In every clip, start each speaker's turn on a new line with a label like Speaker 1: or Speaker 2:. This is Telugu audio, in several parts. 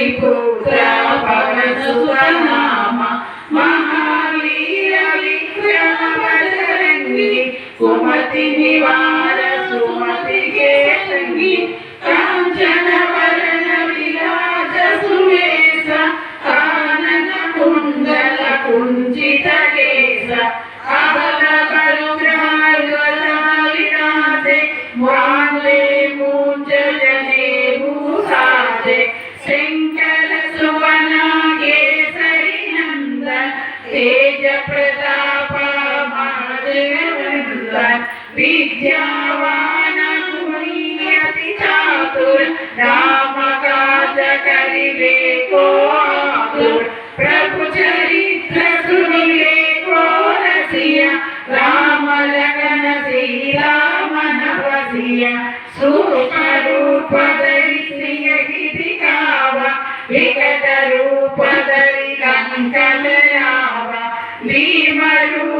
Speaker 1: విపుత్ర పవన సుతనామ మహావీర విక్రమ బజరంగి సుమతి నివార సుమతి కేసంగి తేజ ప్రతాప విద్యావాన అతి చాతుర రామ కాజ కరివే కోతుర ప్రభు చరిత్ర సునిలే కోరసియ రామ లగన శ్రీరామ నవసియ సూపరూప దరిసియ గిరి కావ వికట రూప దరి లంకలయా সীমা এটুকু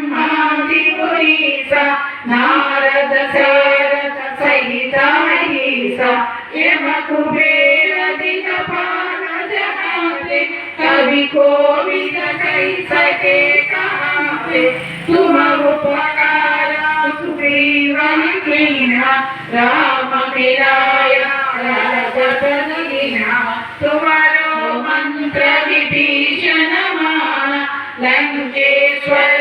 Speaker 1: ब्रह्मादि मुनीसा नारद सारद सहिता ईसा यम कुबेर दिगपाल जहाते कवि को भी कही सके कहाँ पे तुम उपकार सुग्रीवन कीना राम मिलाया रघुपति लीना तुम्हारो मंत्र विभीषण माना लंकेश्वर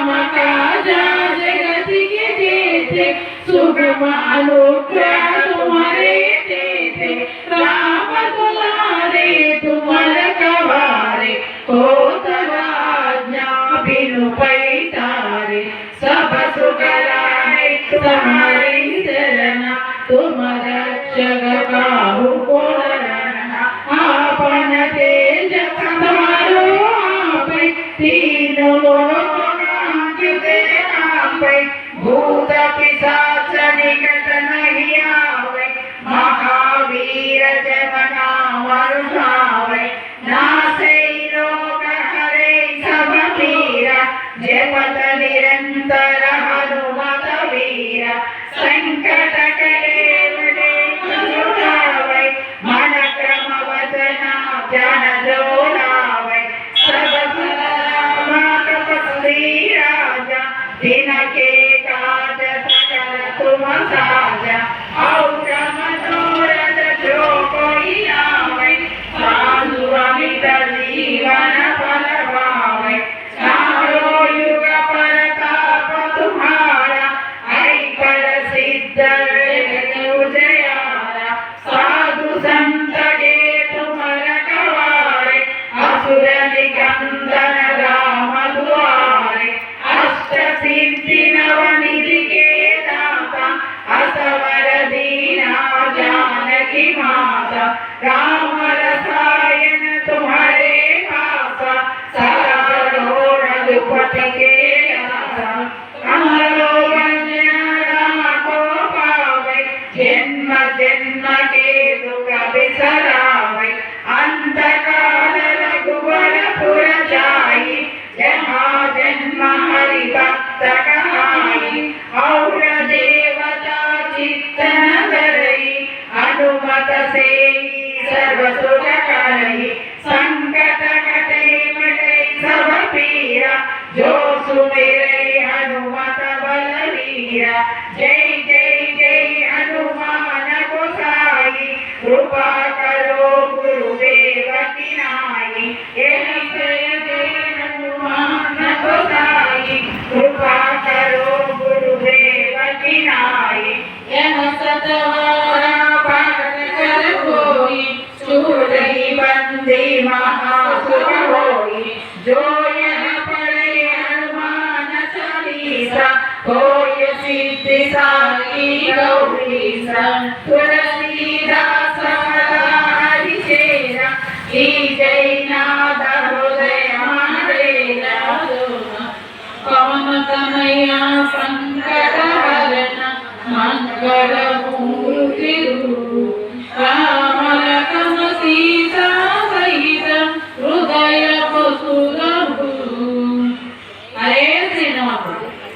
Speaker 1: दुर्गम काजा जगति के जेते सुगम अनुग्रह तुम्हारे देते राम दुलारे तुमर कवारे को तराज्ञा बिनु पैतारे सब सुकराए तुम्हारी शरण तुम रक्षक बाहु को लड़ना आपन तेज तुम्हारो आपे तीनों लोकांकिते आपे भूत पिशाच जानकी माता राम रसायन तुम्हारे पासा सरवरो रघुपति के दाता अमरो वंदना राम को पावे जन्म जन्म के दुख बिसरावे अंत काल रघुवर पुर जाई जहाँ जन्म हरि भक्त कहाई और देवता से सर्व सुख संकट कटे मटे सब पीरा जो सुमिरे కోయ సిద్ధి సాయి గౌరీశ తులసీదాస హరిచేర ఈ